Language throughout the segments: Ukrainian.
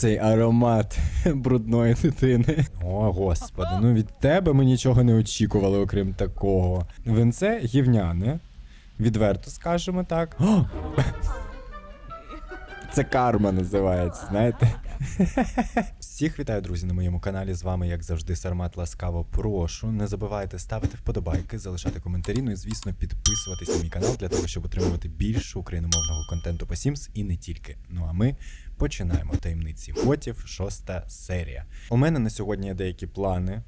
цей аромат брудної дитини. О, господи, ну від тебе ми нічого не очікували, окрім такого. Винце гівняне. Відверто скажемо так. О! Це карма називається, знаєте? Всіх вітаю, друзі, на моєму каналі. З вами, як завжди, Сармат ласкаво прошу. Не забувайте ставити вподобайки, залишати коментарі, ну і звісно, підписуватись на мій канал для того, щоб отримувати більше україномовного контенту по Sims і не тільки. Ну а ми починаємо таємниці готів, шоста серія. У мене на сьогодні є деякі плани.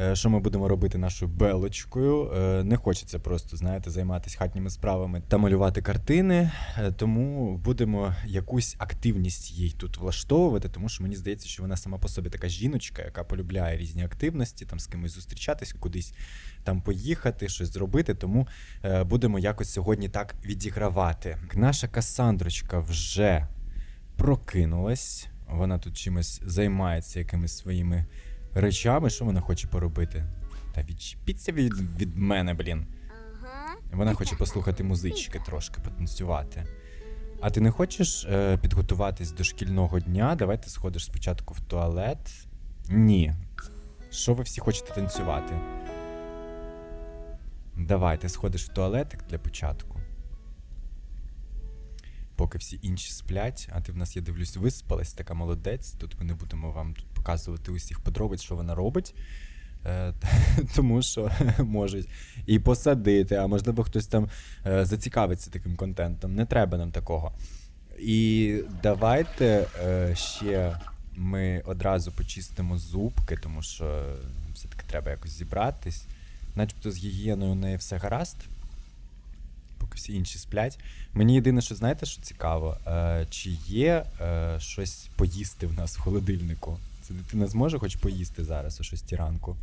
е, Що ми будемо робити нашою белочкою? Е, Не хочеться просто, знаєте, займатися хатніми справами та малювати картини. Е, Тому будемо якусь активність їй тут влаштовувати, тому що мені здається, що вона сама по собі така жіночка, яка полюбляє різні активності, там з кимось зустрічатись, кудись там поїхати, щось зробити. Тому будемо якось сьогодні так відігравати. Наша Касандрочка вже прокинулась. Вона тут чимось займається якимись своїми речами. Що вона хоче поробити? Та відчепіться від, від мене, блін. Вона хоче послухати музички трошки, потанцювати. А ти не хочеш е, підготуватись до шкільного дня? Давай ти сходиш спочатку в туалет. Ні. Що ви всі хочете танцювати? Давай, ти сходиш в туалетик для початку. Поки всі інші сплять, а ти в нас, я дивлюсь, виспалась, така молодець. Тут ми не будемо вам тут показувати усіх подробиць, що вона робить. Е, тому що можуть і посадити, а можливо хтось там е, зацікавиться таким контентом. Не треба нам такого. І давайте е, ще ми одразу почистимо зубки, тому що все-таки треба якось зібратись. Начебто з гігієною у неї все гаразд, всі інші сплять. Мені єдине, що знаєте, що цікаво, е, чи є е, щось поїсти в нас в холодильнику? Це дитина зможе хоч поїсти зараз о 6 ранку?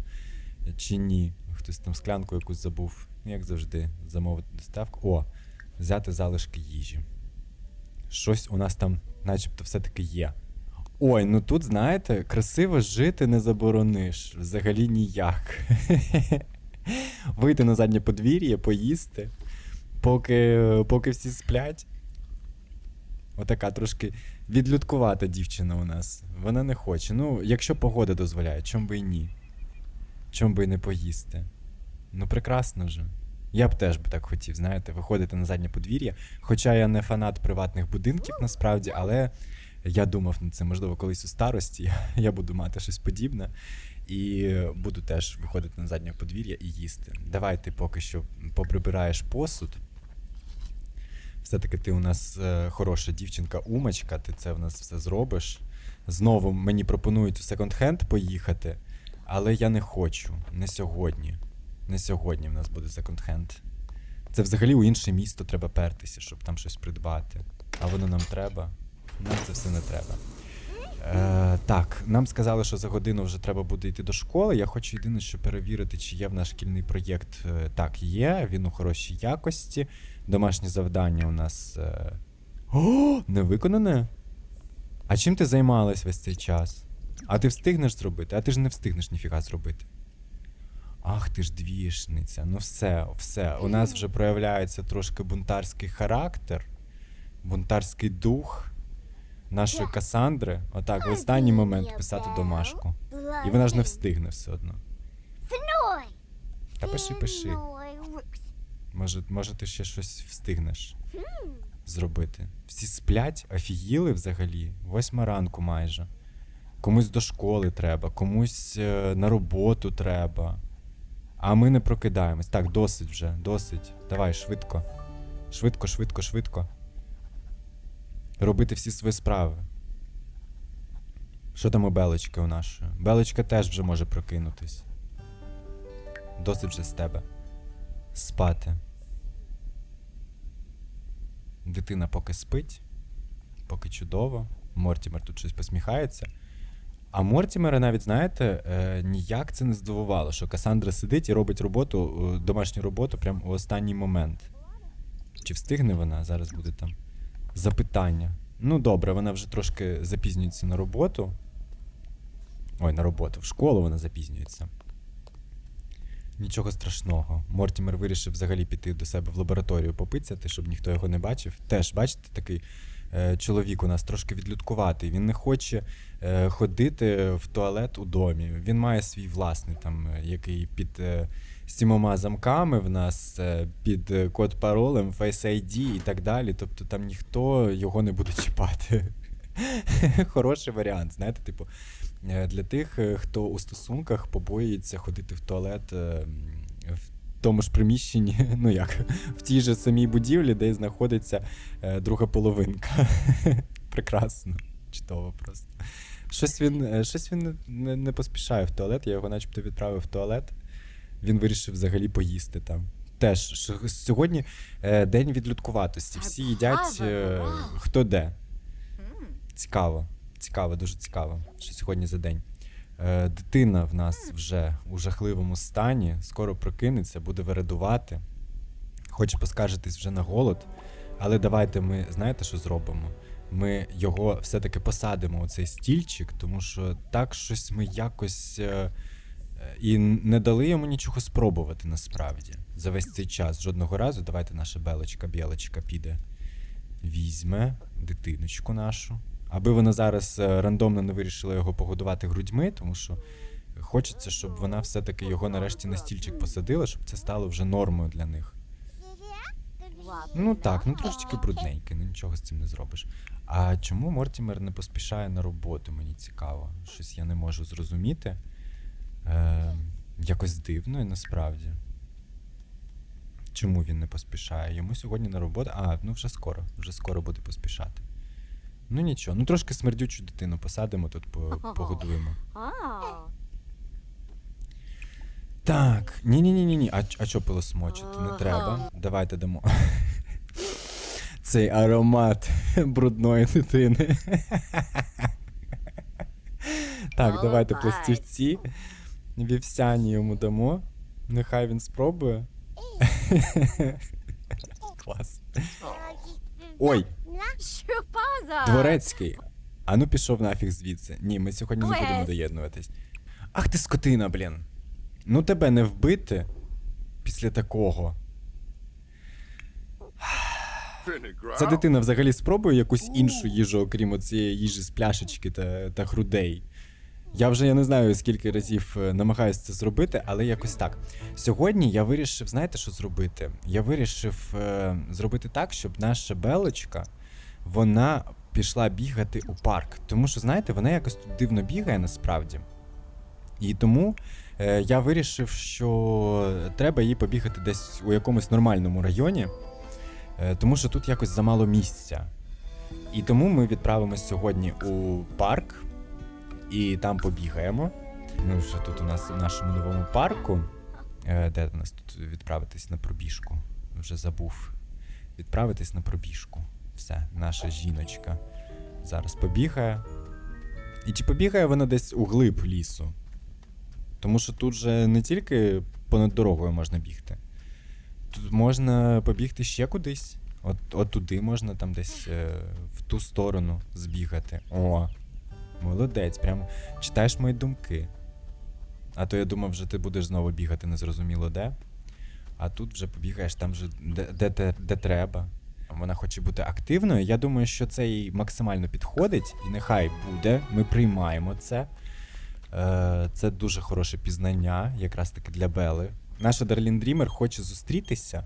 Чи ні? Хтось там склянку якусь забув, Ну, як завжди, замовити доставку. О, взяти залишки їжі. Щось у нас там, начебто, все-таки є. Ой, ну тут, знаєте, красиво жити не заборониш. Взагалі ніяк. Вийти на заднє подвір'я, поїсти, поки, поки всі сплять. Отака трошки відлюдкувата дівчина у нас. Вона не хоче. Ну, якщо погода дозволяє, чом би і ні. Чом би і не поїсти. Ну, прекрасно же. Я б теж би так хотів, знаєте, виходити на заднє подвір'я. Хоча я не фанат приватних будинків насправді, але я думав над це, можливо, колись у старості я буду мати щось подібне. І буду теж виходити на заднє подвір'я і їсти. Давай ти поки що поприбираєш посуд. Все-таки ти у нас е, хороша дівчинка, умочка, ти це в нас все зробиш. Знову мені пропонують у секонд-хенд поїхати, але я не хочу. Не сьогодні. Не сьогодні в нас буде секонд-хенд. Це взагалі у інше місто треба пертися, щоб там щось придбати. А воно нам треба. Нам це все не треба. Е, так, нам сказали, що за годину вже треба буде йти до школи. Я хочу єдине, що перевірити, чи є в наш шкільний проєкт. Е, так, є, він у хорошій якості. Домашнє завдання у нас. Е... О, не виконане? А чим ти займалась весь цей час? А ти встигнеш зробити? А ти ж не встигнеш ніфіга зробити. Ах, ти ж двішниця. Ну все, все. У нас вже проявляється трошки бунтарський характер, бунтарський дух нашої Касандри. Отак, в останній момент писати домашку. І вона ж не встигне все одно. Та пиши, пиши. Може, може ти ще щось встигнеш зробити. Всі сплять, офігіли взагалі. Восьма ранку майже. Комусь до школи треба, комусь е, на роботу треба. А ми не прокидаємось. Так, досить вже, досить. Давай, швидко. Швидко, швидко, швидко. Робити всі свої справи. Що там у Белочки у нашої? Белочка теж вже може прокинутись. Досить вже з тебе. Спати. Дитина поки спить, поки чудово. Мортімер тут щось посміхається. А Мортімера навіть, знаєте, е, ніяк це не здивувало, що Касандра сидить і робить роботу, е, домашню роботу прямо у останній момент. Чи встигне вона? Зараз буде там запитання. Ну, добре, вона вже трошки запізнюється на роботу. Ой, на роботу. В школу вона запізнюється. Нічого страшного. Мортімер вирішив взагалі піти до себе в лабораторію попицяти, щоб ніхто його не бачив. Теж, бачите, такий е, чоловік у нас трошки відлюдкуватий. Він не хоче е, ходити в туалет у домі. Він має свій власний, там, е, який під е, сімома замками в нас, е, під е, код паролем, Face ID і так далі. Тобто там ніхто його не буде чіпати. Хороший варіант, знаєте, типу, для тих, е, хто у стосунках побоюється ходити в туалет е, в тому ж приміщенні, ну як, в тій же самій будівлі, де знаходиться е, друга половинка. Прекрасно, чудово просто. Щось він, е, щось він не- не, поспішає в туалет, я його начебто відправив в туалет. Він вирішив взагалі поїсти там. Теж сьогодні е, день відлюдкуватості. Всі їдять е, хто де. Цікаво. Цікаво, дуже цікаво, що сьогодні за день. Е, дитина в нас вже у жахливому стані, скоро прокинеться, буде вередувати, хоче поскаржитись вже на голод. Але давайте ми, знаєте, що зробимо? Ми його все-таки посадимо у цей стільчик, тому що так щось ми якось е, і не дали йому нічого спробувати насправді за весь цей час. Жодного разу. Давайте наша белочка, білочка піде, візьме дитиночку нашу. Аби вона зараз е, рандомно не вирішила його погодувати грудьми, тому що хочеться, щоб вона все-таки його нарешті на стільчик посадила, щоб це стало вже нормою для них. Ну так, ну трошечки брудненьке, ну нічого з цим не зробиш. А чому Мортімер не поспішає на роботу? Мені цікаво. Щось я не можу зрозуміти. Е, якось дивно і насправді. Чому він не поспішає? Йому сьогодні на роботу. А, ну вже скоро, вже скоро буде поспішати. Ну нічого, ну трошки смердючу дитину посадимо тут, по- погодуємо. Так, ні, ні, ні, ні, ні. А, ч- а що пилосмочити? Не треба. Давайте дамо. Цей аромат брудної дитини. Так, давайте пластівці. Вівсяні йому дамо. Нехай він спробує. Клас. Ой, Щупаза! дворецький. А ну пішов нафіг звідси. Ні, ми сьогодні не будемо доєднуватись. Ах ти скотина, блін. Ну тебе не вбити після такого. Ця дитина взагалі спробує якусь іншу їжу, окрім цієї їжі з пляшечки та, та грудей. Я вже я не знаю, скільки разів е, намагаюся це зробити, але якось так. Сьогодні я вирішив, знаєте, що зробити? Я вирішив е, зробити так, щоб наша белочка вона пішла бігати у парк. Тому що, знаєте, вона якось тут дивно бігає насправді. І тому е, я вирішив, що треба їй побігати десь у якомусь нормальному районі, е, тому що тут якось замало місця. І тому ми відправимось сьогодні у парк і там побігаємо. Ми вже тут у нас у нашому новому парку. Е, де у нас тут відправитись на пробіжку? Вже забув. Відправитись на пробіжку. Все, наша жіночка зараз побігає. І чи побігає вона десь у глиб лісу? Тому що тут же не тільки понад дорогою можна бігти. Тут можна побігти ще кудись. От, от туди можна там десь е, в ту сторону збігати. О, молодець, прямо читаєш мої думки. А то я думав, вже ти будеш знову бігати незрозуміло де. А тут вже побігаєш там, вже, де, де, де, де треба. Вона хоче бути активною. Я думаю, що це їй максимально підходить, і нехай буде. Ми приймаємо це. Е, Це дуже хороше пізнання, якраз таки для Бели. Наша Дарлін Дрімер хоче зустрітися,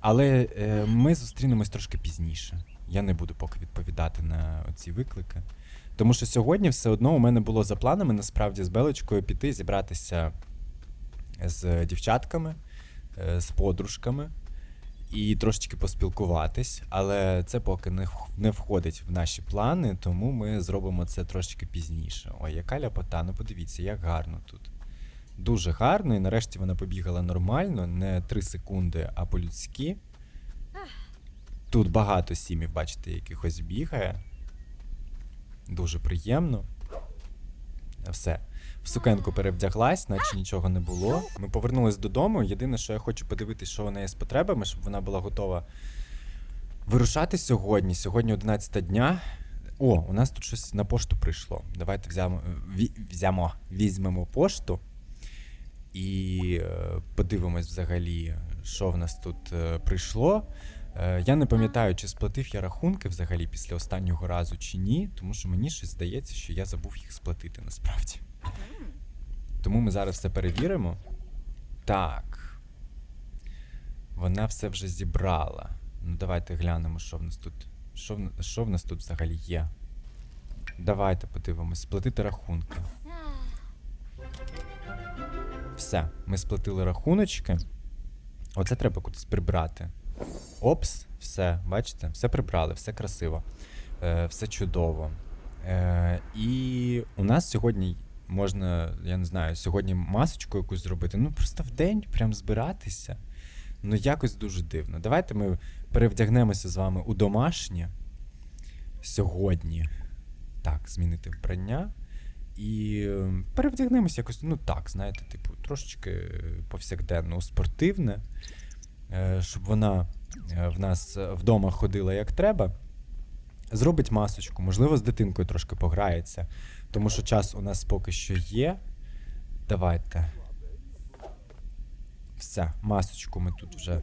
але е, ми зустрінемось трошки пізніше. Я не буду поки відповідати на ці виклики. Тому що сьогодні все одно у мене було за планами насправді з Белочкою піти зібратися з дівчатками, е, з подружками і трошечки поспілкуватись, але це поки не, не входить в наші плани, тому ми зробимо це трошечки пізніше. Ой, яка ляпота, ну подивіться, як гарно тут. Дуже гарно, і нарешті вона побігала нормально, не 3 секунди, а по-людськи. Тут багато сімів, бачите, якихось бігає. Дуже приємно. Все. В сукенку перевдяглась, наче нічого не було. Ми повернулись додому. Єдине, що я хочу подивитися, що у неї з потребами, щоб вона була готова вирушати сьогодні. Сьогодні 11 дня. О, у нас тут щось на пошту прийшло. Давайте взямо, взямо візьмемо пошту і е, подивимось взагалі, що в нас тут е, прийшло. Е, я не пам'ятаю, чи сплатив я рахунки взагалі після останнього разу чи ні, тому що мені щось здається, що я забув їх сплатити насправді. Тому ми зараз все перевіримо. Так. Вона все вже зібрала. Ну, давайте глянемо, що в нас тут. Що в, що в нас тут взагалі є. Давайте подивимось. Сплатити рахунки. Все, ми сплатили рахуночки. Оце треба кудись прибрати. Опс, все, бачите, все прибрали, все красиво, е, все чудово. Е, і у нас сьогодні можна, я не знаю, сьогодні масочку якусь зробити. Ну, просто в день прям збиратися. Ну, якось дуже дивно. Давайте ми перевдягнемося з вами у домашнє сьогодні. Так, змінити вбрання. І е, перевдягнемося якось, ну так, знаєте, типу, трошечки повсякденно спортивне, е, щоб вона е, в нас е, вдома ходила як треба. Зробить масочку, можливо, з дитинкою трошки пограється, тому що час у нас поки що є. Давайте. Все, масочку ми тут вже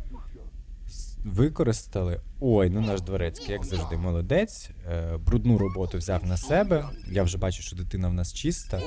використали. Ой, ну наш дворецький, як завжди, молодець. Е, брудну роботу взяв на себе. Я вже бачу, що дитина в нас чиста.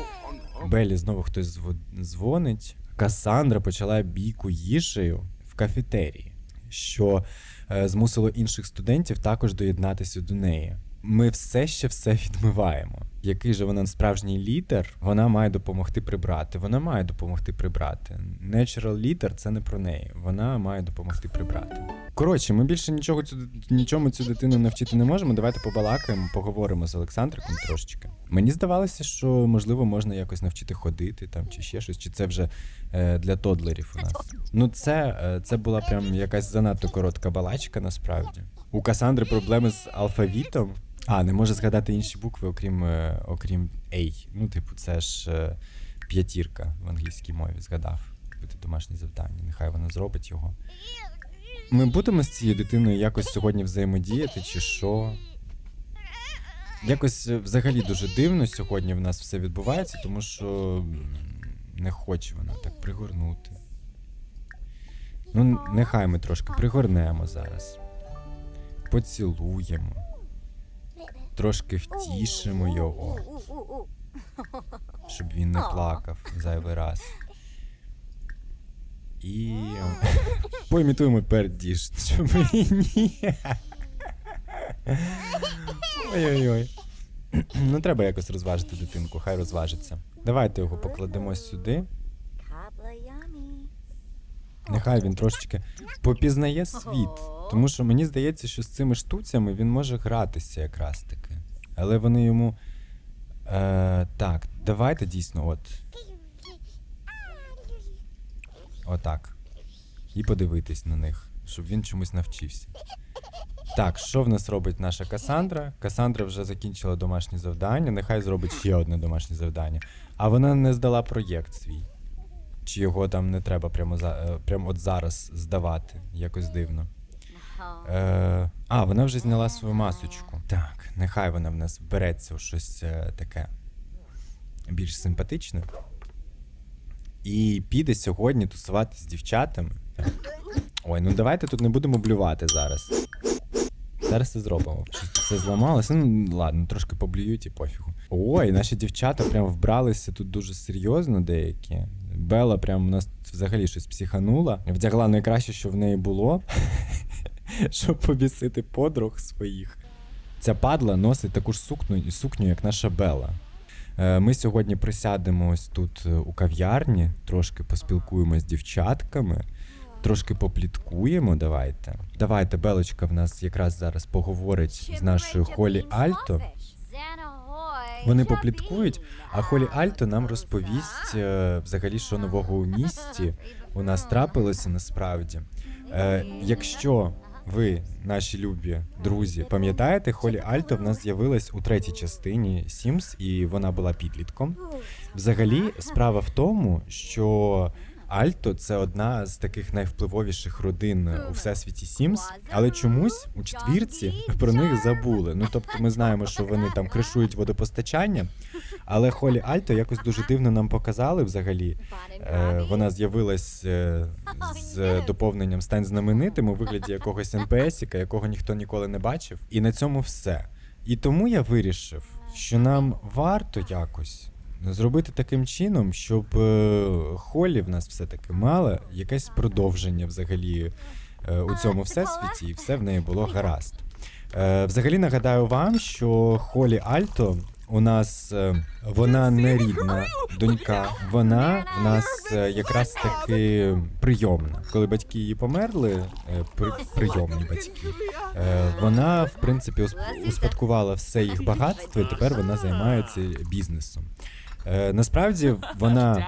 Белі знову хтось зво- дзвонить. Касандра почала бійку їжею в кафетерії, що е, змусило інших студентів також доєднатися до неї. Ми все ще все відмиваємо. Який же вона справжній лідер, вона має допомогти прибрати. Вона має допомогти прибрати. Natural leader – це не про неї. Вона має допомогти прибрати. Коротше, ми більше нічого цю нічому цю дитину навчити не можемо. Давайте побалакаємо, поговоримо з Олександриком трошечки. Мені здавалося, що можливо можна якось навчити ходити там чи ще щось, чи це вже е, для тодлерів у нас. Ну, це, е, це була прям якась занадто коротка балачка, насправді. У Касандри проблеми з алфавітом. А, не може згадати інші букви, окрім, е, окрім A. Ну, типу, це ж е, п'ятірка в англійській мові згадав. Буде домашнє завдання. Нехай вона зробить його. Ми будемо з цією дитиною якось сьогодні взаємодіяти, чи що? Якось е, взагалі дуже дивно сьогодні в нас все відбувається, тому що не хоче вона так пригорнути. Ну, нехай ми трошки пригорнемо зараз. Поцілуємо. Трошки втішимо його, щоб він не плакав зайвий раз. І. Поімітуємо пердіж. Чому і ні? Ой-ой-ой. Ну, треба якось розважити дитинку, хай розважиться. Давайте його покладемо сюди. Нехай він трошечки попізнає світ. Тому що мені здається, що з цими штуцями він може гратися якраз таки. Але вони йому. Е, так, давайте дійсно, от. Отак. І подивитись на них, щоб він чомусь навчився. Так, що в нас робить наша Касандра? Касандра вже закінчила домашнє завдання, нехай зробить ще одне домашнє завдання. А вона не здала проєкт свій. Чи його там не треба прямо, за, е, прямо от зараз здавати? Якось дивно. Е, а, вона вже зняла свою масочку. Так, нехай вона в нас вбереться у щось е, таке більш симпатичне. І піде сьогодні тусувати з дівчатами. Ой, ну давайте тут не будемо блювати зараз. Зараз це зробимо. Щось все зламалося. Ну ладно, трошки поблюють і пофігу. Ой, наші дівчата прям вбралися тут дуже серйозно деякі. Бела прям у нас взагалі щось психанула. Вдягла найкраще, що в неї було, щоб побісити подруг своїх. Ця падла носить таку ж сукню, сукню як наша Бела. Е, Ми сьогодні присядемо ось тут е, у кав'ярні, трошки поспілкуємося з дівчатками, трошки попліткуємо. Давайте. Давайте, Белочка в нас якраз зараз поговорить з нашою Холі Альто. Вони попліткують, а Холі Альто нам розповість е, взагалі, що нового у місті у нас трапилося насправді. Якщо ви, наші любі друзі, пам'ятаєте, Холі Альто в нас з'явилась у третій частині Сімс, і вона була підлітком. Взагалі, справа в тому, що Альто це одна з таких найвпливовіших родин у всесвіті Sims, але чомусь у четвірці про них забули. Ну тобто, ми знаємо, що вони там кришують водопостачання, Але Холі Альто якось дуже дивно нам показали взагалі. Е, вона з'явилась е, з доповненням стань знаменитим у вигляді якогось НПСіка, якого ніхто ніколи не бачив. І на цьому все. І тому я вирішив, що нам варто якось зробити таким чином, щоб е, Холі в нас все-таки мала якесь продовження взагалі е, у цьому всесвіті, і все в неї було гаразд. Е, Взагалі нагадаю вам, що Холі Альто у нас вона не рідна донька, вона в нас якраз таки прийомна. Коли батьки її померли, при, прийомні батьки, вона в принципі усп- успадкувала все їх багатство, і тепер вона займається бізнесом. Е, Насправді вона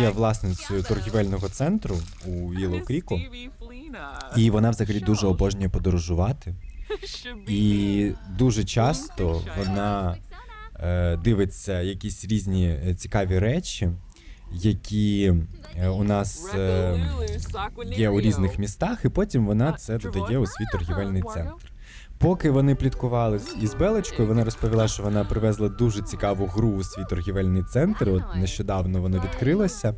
є власницею торгівельного центру у Вілоу Кріку, і вона взагалі дуже обожнює подорожувати. І дуже часто вона е, дивиться якісь різні е, цікаві речі, які у нас е, є у різних містах, і потім вона це додає у свій торгівельний центр. Поки вони пліткували із Белочкою, вона розповіла, що вона привезла дуже цікаву гру у свій торгівельний центр. От нещодавно воно відкрилося,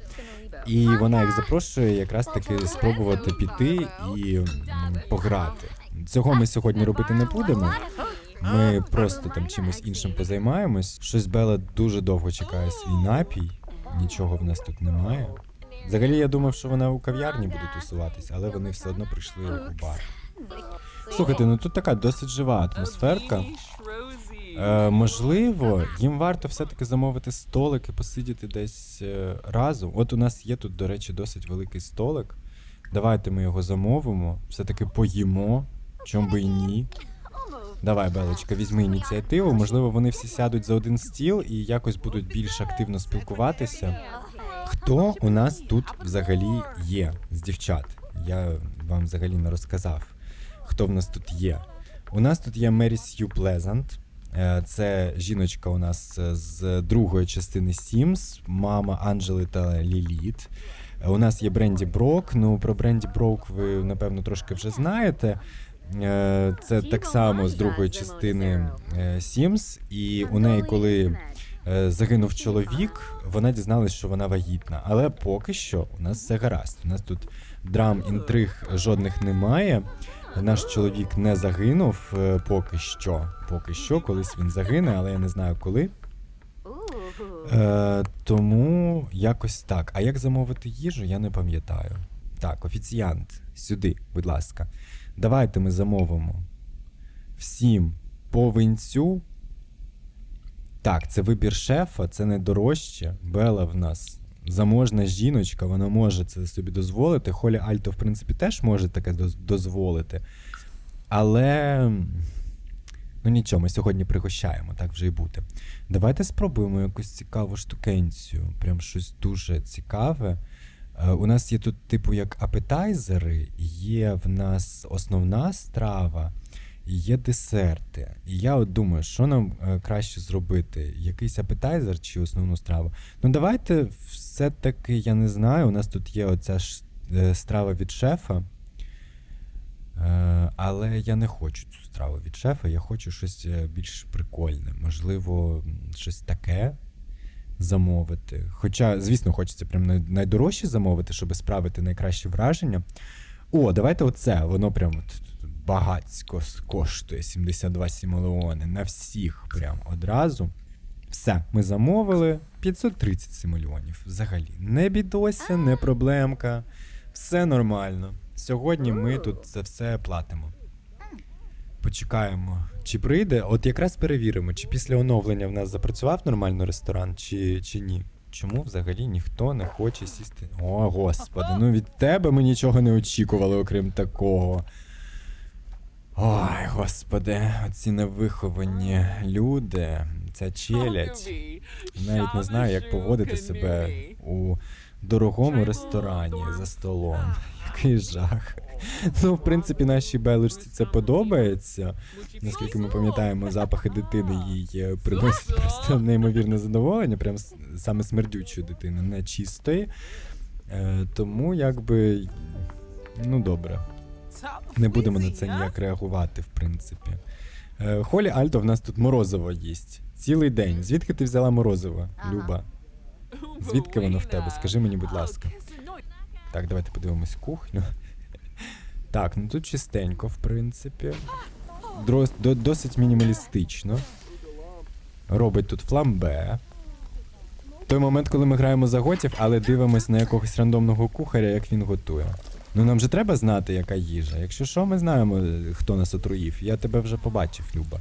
і вона їх запрошує якраз таки спробувати піти і пограти. Цього ми сьогодні робити не будемо. Ми просто там чимось іншим позаймаємось. Щось Бела дуже довго чекає свій напій. Нічого в нас тут немає. Взагалі, я думав, що вона у кав'ярні буде тусуватись, але вони все одно прийшли у бар. Слухайте, ну тут така досить жива атмосферка. Е, можливо, їм варто все-таки замовити столик і посидіти десь е, разом. От у нас є тут, до речі, досить великий столик. Давайте ми його замовимо, все-таки поїмо, чом би і ні. Давай, Белочка, візьми ініціативу. Можливо, вони всі сядуть за один стіл і якось будуть більш активно спілкуватися. Хто у нас тут взагалі є з дівчат? Я вам взагалі не розказав, хто в нас тут є. У нас тут є Мері Сью Плезант. Е, Це жіночка у нас е, з другої частини Sims, мама Анджели та Ліліт. Е, У нас є Бренді Брок. Ну, про Бренді Брок ви, напевно, трошки вже знаєте. Це так само з другої частини Sims. І у неї, коли загинув чоловік, вона дізналась, що вона вагітна. Але поки що у нас все гаразд. У нас тут драм, інтриг жодних немає. Наш чоловік не загинув е, поки що. Поки що, колись він загине, але я не знаю коли. Е, тому якось так. А як замовити їжу, я не пам'ятаю. Так, офіціант, сюди, будь ласка. Давайте ми замовимо всім по винцю. Так, це вибір шефа, це не дорожче. Бела в нас заможна жіночка, вона може це собі дозволити. Холі Альто, в принципі, теж може таке дозволити. Але. Ну нічого, ми сьогодні пригощаємо, так вже і бути. Давайте спробуємо якусь цікаву штукенцію. Прям щось дуже цікаве. Е, У нас є тут, типу, як апетайзери, є в нас основна страва, є десерти. І я от думаю, що нам е, краще зробити? Якийсь апетайзер чи основну страву? Ну, давайте все-таки, я не знаю, у нас тут є оця ж е, страва від шефа. Е, Але я не хочу цю страву від шефа, я хочу щось більш прикольне. Можливо, щось таке замовити. Хоча, звісно, хочеться прям найдорожче замовити, щоб справити найкраще враження. О, давайте оце. Воно прям от багацько коштує 72 сімелеони на всіх прям одразу. Все, ми замовили 530 симульонів. Взагалі. Не бідося, не проблемка. Все нормально. Сьогодні ми тут це все платимо. Почекаємо, чи прийде. От якраз перевіримо, чи після оновлення в нас запрацював нормально ресторан, чи, чи ні. Чому взагалі ніхто не хоче сісти? О, господи, ну від тебе ми нічого не очікували, окрім такого. Ой, господи, оці невиховані люди, ця челядь. Навіть не знаю, як поводити себе у дорогому ресторані за столом. Який жах. Ну, в принципі, нашій Белочці це подобається. Наскільки ми пам'ятаємо, запахи дитини їй е, приносять просто неймовірне задоволення, прям саме смердючої дитини, не чистої. Е, тому якби. Ну добре. Не будемо на це ніяк реагувати, в принципі. Е, Холі Альто в нас тут морозиво їсть. Цілий день. Звідки ти взяла морозиво, Люба? Звідки воно в тебе? Скажи мені, будь ласка. Так, давайте подивимось кухню. Так, ну тут чистенько, в принципі. До- досить мінімалістично. Робить тут фламбе. Той момент, коли ми граємо за готів, але дивимось на якогось рандомного кухаря, як він готує. Ну нам же треба знати, яка їжа. Якщо що, ми знаємо, е, хто нас отруїв. Я тебе вже побачив, Люба.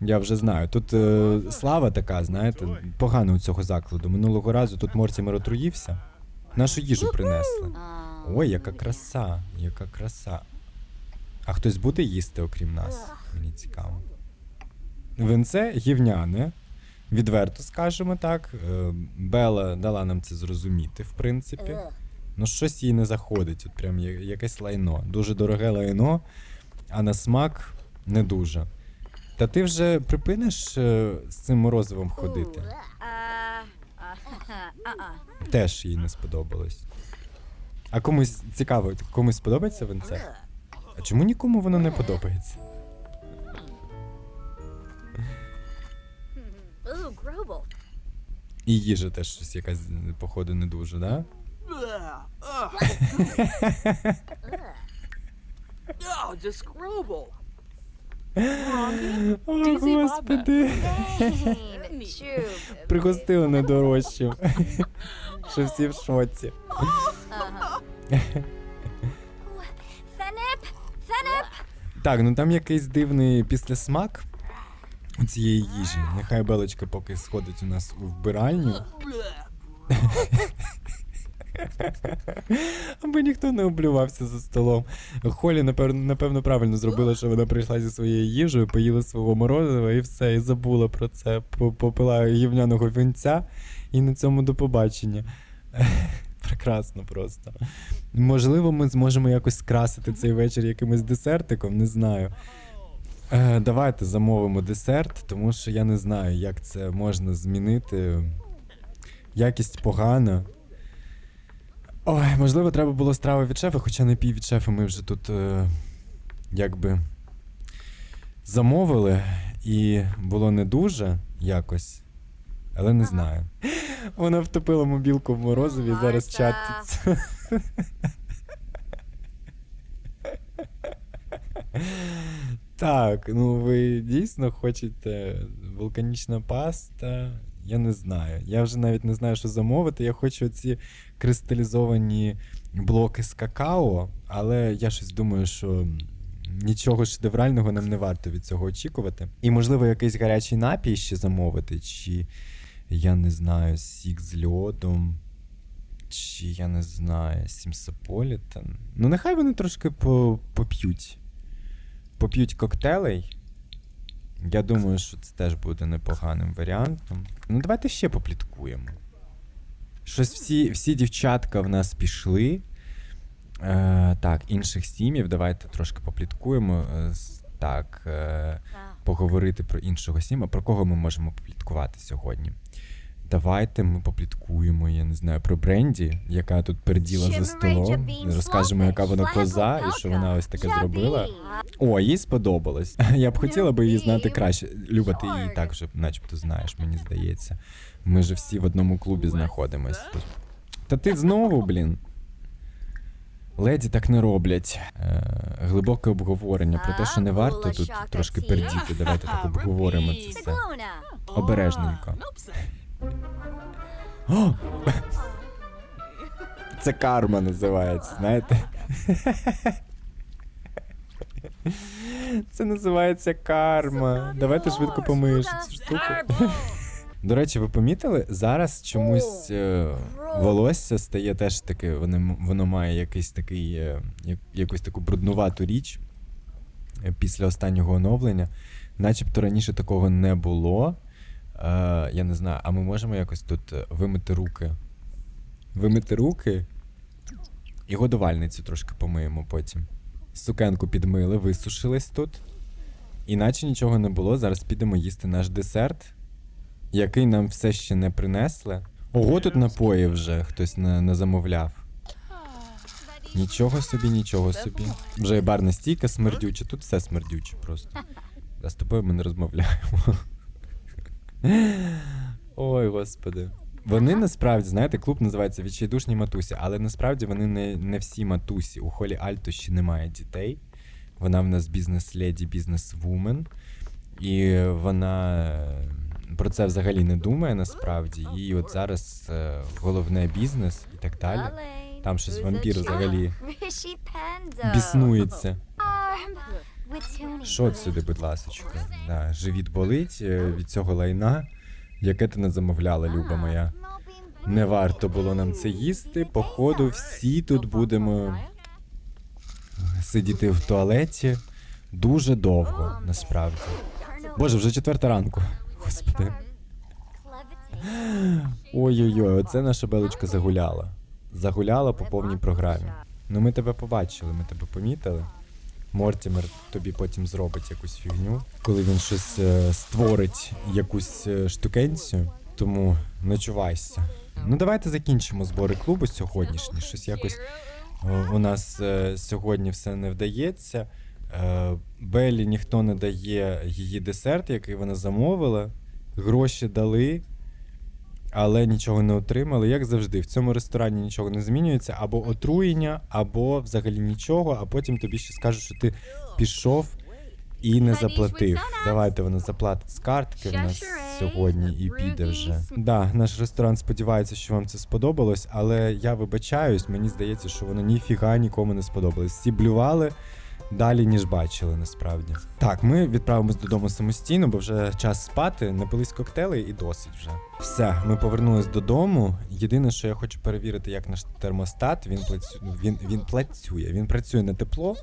Я вже знаю. Тут е, слава така, знаєте, погано у цього закладу. Минулого разу тут Мортімер отруївся. Нашу їжу принесли. Ой, яка краса, яка краса. А хтось буде їсти, окрім нас? Мені цікаво. Винце гівняне. Відверто скажемо так. Е, Бела дала нам це зрозуміти, в принципі. Ну, щось їй не заходить. От прям якесь лайно. Дуже дороге лайно, а на смак не дуже. Та ти вже припиниш е, з цим морозивом ходити? Теж їй не сподобалось. А комусь цікаво, комусь сподобається винце? А чому нікому воно не подобається? І їжа теж щось якась, походу, не дуже, да? Oh, just Grobel. О, Дізі баба. господи. Pain. Chew. Пригостили недорожчим. Що всі в шоці. Ага. Фенеп! Фенеп! Так, ну там якийсь дивний післясмак у цієї їжі. Нехай Белочка поки сходить у нас у вбиральню. Аби ніхто не облювався за столом. Холі, напевно, правильно зробила, що вона прийшла зі своєю їжею, поїла свого морозива і все, і забула про це. Попила гівняного вінця і на цьому до побачення. Прекрасно просто. Можливо, ми зможемо якось скрасити цей вечір якимось десертиком, не знаю. Е, давайте замовимо десерт, тому що я не знаю, як це можна змінити. Якість погана. Ой, можливо, треба було страви від шефа, хоча напій від шефа ми вже тут е, якби замовили, і було не дуже якось. Але не знаю. Вона втопила мобілку в морозові і зараз Марта. чатиться. Так, ну ви дійсно хочете вулканічна паста? Я не знаю. Я вже навіть не знаю, що замовити. Я хочу ці кристалізовані блоки з какао, але я щось думаю, що нічого шедеврального нам не варто від цього очікувати. І, можливо, якийсь гарячий напій ще замовити, чи я не знаю, сік з льодом. Чи я не знаю, Сімсополітен. Ну, нехай вони трошки поп'ють. Поп'ють коктейлей. Я думаю, що це теж буде непоганим варіантом. Ну, давайте ще попліткуємо. Щось всі, всі дівчатка в нас пішли. Е, так, інших сім'їв, давайте трошки попліткуємо. Е, так, е, поговорити про іншого сім'я. Про кого ми можемо попліткувати сьогодні? Давайте ми попліткуємо, я не знаю, про Бренді, яка тут перділа за столом. Розкажемо, яка вона коза і що вона ось таке зробила. О, їй сподобалось. Я б хотіла би її знати краще. Люба, ти її так вже начебто знаєш, мені здається. Ми ж всі в одному клубі знаходимось. Та ти знову, блін. Леді так не роблять. Е, глибоке обговорення про те, що не варто тут трошки пердіти. Давайте так обговоримо це все. Обережненько. О! Це карма називається, знаєте? Це називається карма. Давайте швидко помиєш цю штуку. До речі, ви помітили? Зараз чомусь е, волосся стає теж таке, воно, воно має якийсь такий, е, якусь таку бруднувату річ е, після останнього оновлення. Начебто раніше такого не було. Е, я не знаю, а ми можемо якось тут е, вимити руки. Вимити руки і годувальницю трошки помиємо потім. Сукенку підмили, висушились тут. Іначе нічого не було. Зараз підемо їсти наш десерт, який нам все ще не принесли. Ого, тут напої вже хтось на, не замовляв. Нічого собі, нічого собі. Вже і барна стійка смердюча, тут все смердюче просто. А з тобою ми не розмовляємо. Ой, господи. Вони насправді, знаєте, клуб називається Відчайдушні матусі, але насправді вони не, не всі матусі. У Холі Альто ще немає дітей. Вона в нас бізнес-леді, бізнес-вумен. І вона е, про це взагалі не думає насправді. І от зараз е, головне бізнес і так далі. Там щось вампір взагалі біснується. Що сюди, будь ласочка? Да, живіт болить е, від цього лайна, яке ти не замовляла, люба моя. Не варто було нам це їсти. Походу, всі тут будемо сидіти в туалеті дуже довго, насправді. Боже, вже четверта ранку. Господи. Ой-ой-ой, оце наша белочка загуляла. Загуляла по повній програмі. Ну ми тебе побачили, ми тебе помітили. Мортімер тобі потім зробить якусь фігню, коли він щось е, створить, якусь е, штукенцію, тому ночувайся. Ну давайте закінчимо збори клубу сьогоднішні. Щось якось е, у нас сьогодні все не вдається. Беллі ніхто не дає її десерт, який вона замовила. Гроші дали, але нічого не отримали. Як завжди, в цьому ресторані нічого не змінюється, або отруєння, або взагалі нічого, а потім тобі ще скажуть, що ти пішов і не заплатив. Давайте вона заплатить з картки в нас сьогодні і піде вже. Да, наш ресторан сподівається, що вам це сподобалось, але я вибачаюсь, мені здається, що воно ніфіга нікому не сподобалось. Всі блювали. Далі, ніж бачили, насправді. Так, ми відправимось додому самостійно, бо вже час спати, напились коктейли і досить вже. Все, ми повернулись додому. Єдине, що я хочу перевірити, як наш термостат, він працює, він, він працює, він працює на тепло.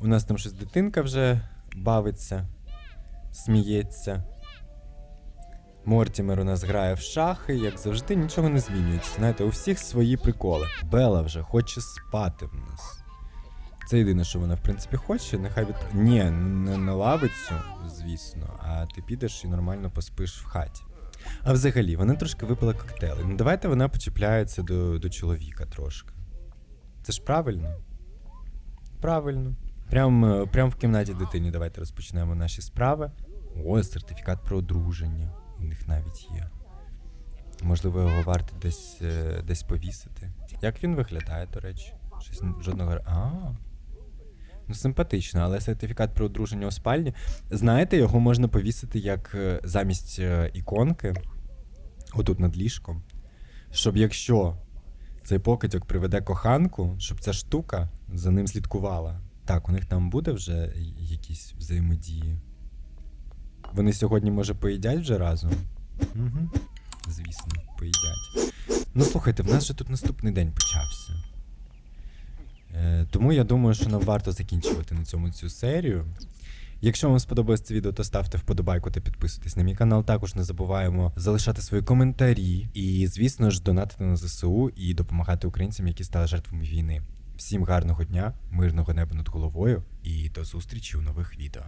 У нас там щось дитинка вже бавиться, сміється. Мортімер у нас грає в шахи, як завжди, нічого не змінюється. Знаєте, у всіх свої приколи. Бела вже хоче спати в нас. Це єдине, що вона в принципі хоче. Нехай від ні, не на лавицю, звісно, а ти підеш і нормально поспиш в хаті. А взагалі, вона трошки випила коктейли. Ну давайте вона почіпляється до, до чоловіка трошки. Це ж правильно? Правильно. Прям, е, прям в кімнаті дитині давайте розпочнемо наші справи. О, сертифікат про одруження. У них навіть є. Можливо, його варто десь, е, десь повісити. Як він виглядає, до речі? Щось жодного. А. Ну, симпатично, але сертифікат про одруження у спальні. Знаєте, його можна повісити як е, замість е, іконки, отут над ліжком. Щоб якщо цей покидьок приведе коханку, щоб ця штука за ним слідкувала. Так, у них там буде вже якісь взаємодії. Вони сьогодні, може, поїдять вже разом? Угу. Звісно, поїдять. Ну слухайте, в нас же тут наступний день почався. Е, тому я думаю, що нам варто закінчувати на цьому цю серію. Якщо вам сподобалось це відео, то ставте вподобайку та підписуйтесь на мій канал. Також не забуваємо залишати свої коментарі і, звісно ж, донатити на ЗСУ і допомагати українцям, які стали жертвами війни. Всім гарного дня, мирного неба над головою і до зустрічі у нових відео.